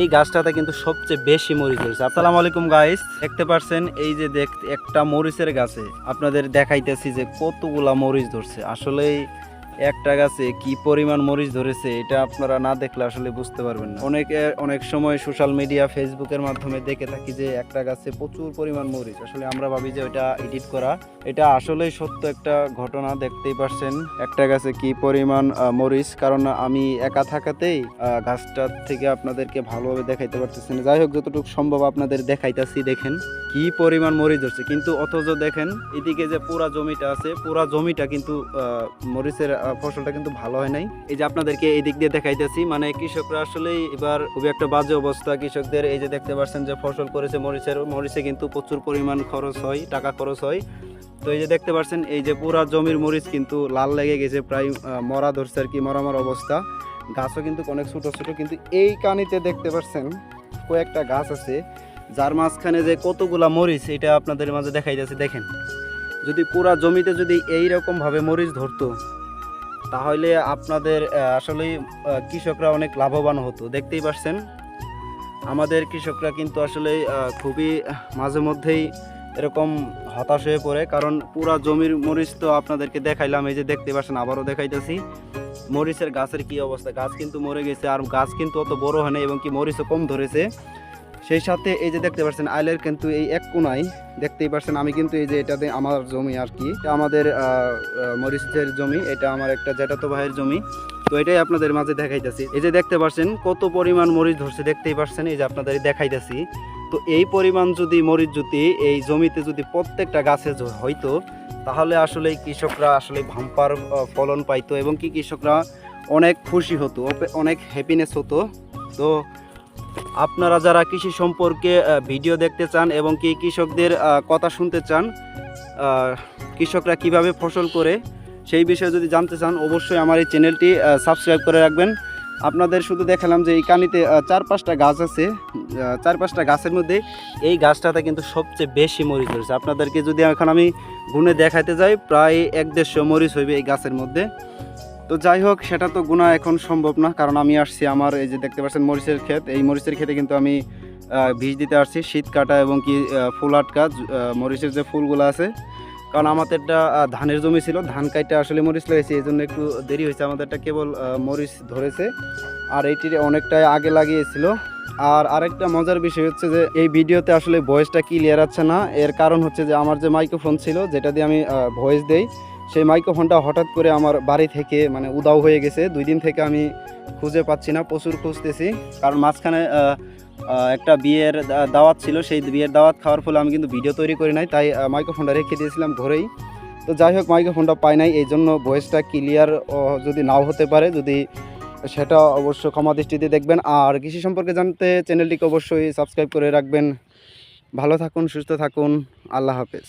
এই গাছটাতে কিন্তু সবচেয়ে বেশি মরিচ ধরেছে। আসসালামু আলাইকুম গাইস দেখতে পারছেন, এই যে দেখ, একটা মরিচের গাছে। আপনাদের দেখাইতেছি যে কতগুলা মরিচ ধরছে। আসলেই একটা গাছে কি পরিমাণ মরিচ ধরেছে, এটা আপনারা না দেখলে আসলে বুঝতে পারবেন না। অনেকে, অনেক সময় সোশ্যাল মিডিয়া ফেসবুকের মাধ্যমে দেখে থাকি যে, একটা গাছে প্রচুর পরিমাণ মরিচ। আসলে আমরা ভাবি যে ওটা এডিট করা। এটা আসলেই সত্য একটা ঘটনা, দেখতেই পারছেন। একটা গাছে কি পরিমাণ মরিচ? কারণ আমি একা থাকাতেই গাছটার থেকে আপনাদেরকে ভালোভাবে দেখাইতে পারতেছি না। যাই হোক, যতটুকু সম্ভব আপনাদের দেখাইতেছি, দেখেন। কি পরিমাণ মরিচ ধরছে। কিন্তু অথচ দেখেন, এদিকে যে পুরা জমিটা আছে, পুরা জমিটা কিন্তু মরিচের ফসলটা কিন্তু ভালো হয় নাই। এই যে আপনাদেরকে এই দিক দিয়ে দেখাইতেছি মানে কৃষকরা আসলেই এবার খুবই একটা বাজে অবস্থা। কৃষকদের এই যে দেখতে পাচ্ছেন যে ফসল করেছে মরিচের, মরিচে কিন্তু প্রচুর পরিমাণ খরচ হয়, টাকা খরচ হয়। তো এই যে দেখতে পাচ্ছেন, এই যে পুরা জমির মরিচ কিন্তু লাল লেগে গেছে, প্রায় মরা ধরছে আর কি, মরা মরা অবস্থা। গাছও কিন্তু অনেক ছোট ছোট, কিন্তু এই কানিতে দেখতে পাচ্ছেন, কয়েকটা গাছ আছে, যার মাঝখানে যে কতগুলা মরিচ, এটা আপনাদের মাঝে দেখাই যাচ্ছে দেখেন। যদি পুরা জমিতে যদি এইরকমভাবে মরিচ ধরতো তাহলে আপনাদের আহ, আসলেই কৃষকরা অনেক লাভবান হতো। দেখতেই পাচ্ছেন আমাদের কৃষকরা কিন্তু আসলে খুবই মাঝে মধ্যেই এরকম হতাশ হয়ে পড়ে। কারণ পুরা জমির মরিচ তো আপনাদেরকে দেখাইলাম এই যে দেখতে পাচ্ছেন আবারও দেখাইতেছি। মরিচের গাছের কি অবস্থা? গাছ কিন্তু মরে গেছে আর গাছ কিন্তু অত বড় হয় না এবং কি মরিচও কম ধরেছে। সেই সাথে এই যে দেখতে পাচ্ছেন, আইলের কিন্তু এই এক কোনায় দেখতেই পাচ্ছেন, আমি কিন্তু এই যে এটাতে আমার জমি আর কি। আমাদের মরিচের জমি, এটা আমার একটা জ্যাঠাতো ভাইয়ের জমি। তো এটাই আপনাদের মাঝে দেখাইতেছি। এই যে দেখতে পাচ্ছেন, কত পরিমাণ মরিচ ধরছে, দেখতেই পাচ্ছেন, এই যে আপনাদের দেখাইতেছি। তো এই পরিমাণ যদি মরিচ যদি এই জমিতে যদি প্রত্যেকটা গাছে হইতো, তাহলে আসলে কৃষকরা আসলে ভাম্পার ফলন পাইতো এবং কি কৃষকরা অনেক খুশি হতো অনেক হ্যাপিনেস হতো। তো আপনারা যারা কৃষি সম্পর্কে ভিডিও দেখতে চান এবং কি কৃষকদের কথা শুনতে চান কৃষকরা কীভাবে ফসল করে সেই বিষয়ে যদি জানতে চান, অবশ্যই আমার এই চ্যানেলটি সাবস্ক্রাইব করে রাখবেন। আপনাদের শুধু দেখালাম যে এই কানিতে চার পাঁচটা গাছ আছে চার পাঁচটা গাছের মধ্যে এই গাছটাতে কিন্তু সবচেয়ে বেশি মরিচ ধরেছে আপনাদেরকে যদি এখন আমি গুনে দেখাতে যাই, প্রায় এক দেড়শো মরিচ হইবে এই গাছের মধ্যে। তো যাই হোক সেটা তো গুণা এখন সম্ভব না কারণ আমি আসছি আমার এই যে দেখতে পাচ্ছেন মরিচের ক্ষেত। এই মরিচের ক্ষেতে কিন্তু আমি বীজ দিতে আসছি শীত কাটা এবং কি ফুল আটকা মরিচের যে ফুলগুলো আছে। কারণ আমাদেরটা আহ, ধানের জমি ছিল ধান কাইটা আসলে মরিচ লাগিয়েছি এই জন্য একটু দেরি হয়েছে। আমাদেরটা কেবল মরিচ ধরেছে আর এইটির অনেকটাই আগে লাগিয়েছিল। আর আরেকটা মজার বিষয় হচ্ছে যে এই ভিডিওতে আসলে ভয়েসটা ক্লিয়ার আছে না। এর কারণ হচ্ছে যে আমার যে মাইক্রোফোন ছিল যেটা দিয়ে আমি ভয়েস দেই সেই মাইক্রোফোনটা হঠাৎ করে আমার বাড়ি থেকে মানে উদাও হয়ে গেছে। দুই দিন থেকে আমি খুঁজে পাচ্ছি না, প্রচুর খুঁজতেছি। কারণ মাঝখানে একটা বিয়ের দাওয়াত ছিল। সেই বিয়ের দাওয়াত খাওয়ার ফলে আমি কিন্তু ভিডিও তৈরি করি নাই। তাই মাইক্রোফোনটা রেখে দিয়েছিলাম ঘরেই। তো যাই হোক, মাইক্রোফোনটা পাই নাই। এই জন্য ভয়েসটা ক্লিয়ার যদি নাও হতে পারে, যদি সেটা অবশ্য ক্ষমা দৃষ্টিতে দেখবেন। আর কৃষি সম্পর্কে জানতে চ্যানেলটিকে অবশ্যই সাবস্ক্রাইব করে রাখবেন। ভালো থাকুন, সুস্থ থাকুন। আল্লাহ হাফেজ।